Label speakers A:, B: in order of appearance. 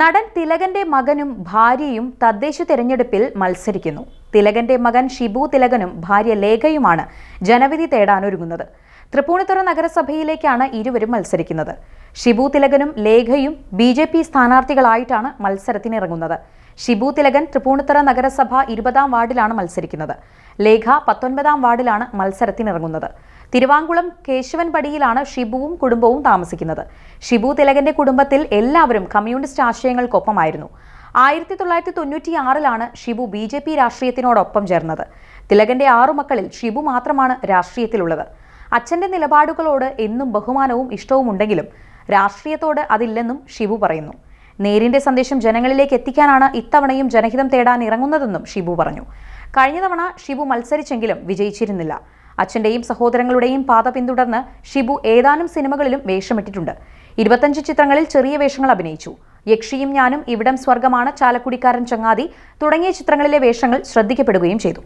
A: നടൻ തിലകന്റെ മകനും ഭാര്യയും തദ്ദേശ തെരഞ്ഞെടുപ്പിൽ മത്സരിക്കുന്നു. തിലകന്റെ മകൻ ഷിബു തിലകനും ഭാര്യ ലേഖയുമാണ് ജനവിധി തേടാനൊരുങ്ങുന്നത്. തൃപ്പൂണിത്തുറ നഗരസഭയിലേക്കാണ് ഇരുവരും മത്സരിക്കുന്നത്. ഷിബു തിലകനും ലേഖയും ബി ജെ പി സ്ഥാനാർത്ഥികളായിട്ടാണ് മത്സരത്തിനിറങ്ങുന്നത്. ഷിബു തിലകൻ തൃപ്പൂണിത്തുറ നഗരസഭ ഇരുപതാം വാർഡിലാണ് മത്സരിക്കുന്നത്. ലേഖ പത്തൊൻപതാം വാർഡിലാണ് മത്സരത്തിനിറങ്ങുന്നത്. തിരുവാങ്കുളം കേശവൻപടിയിലാണ് ഷിബുവും കുടുംബവും താമസിക്കുന്നത്. ഷിബു തിലകന്റെ കുടുംബത്തിൽ എല്ലാവരും കമ്മ്യൂണിസ്റ്റ് ആശയങ്ങൾക്കൊപ്പമായിരുന്നു. ആയിരത്തി തൊള്ളായിരത്തി തൊണ്ണൂറ്റി ആറിലാണ് ഷിബു ബി ജെ പി രാഷ്ട്രീയത്തിനോടൊപ്പം ചേർന്നത്. തിലകന്റെ ആറു മക്കളിൽ ഷിബു മാത്രമാണ് രാഷ്ട്രീയത്തിലുള്ളത്. അച്ഛന്റെ നിലപാടുകളോട് എന്നും ബഹുമാനവും ഇഷ്ടവും ഉണ്ടെങ്കിലും രാഷ്ട്രീയത്തോട് അതില്ലെന്നും ഷിബു പറയുന്നു. നേരിന്റെ സന്ദേശം ജനങ്ങളിലേക്ക് എത്തിക്കാനാണ് ഇത്തവണയും ജനഹിതം തേടാൻ ഇറങ്ങുന്നതെന്നും ഷിബു പറഞ്ഞു. കഴിഞ്ഞ തവണ ഷിബു മത്സരിച്ചെങ്കിലും വിജയിച്ചിരുന്നില്ല. അച്ഛന്റെയും സഹോദരങ്ങളുടെയും പാത പിന്തുടർന്ന് ഷിബു ഏതാനും സിനിമകളിലും വേഷമിട്ടിട്ടുണ്ട്. ഇരുപത്തഞ്ച് ചിത്രങ്ങളിൽ ചെറിയ വേഷങ്ങൾ അഭിനയിച്ചു. യക്ഷിയും ഞാനും ഇവിടം സ്വർഗമാണ് ചാലക്കുടിക്കാരൻ ചങ്ങാതി തുടങ്ങിയ ചിത്രങ്ങളിലെ വേഷങ്ങൾ ശ്രദ്ധിക്കപ്പെടുകയും ചെയ്തു.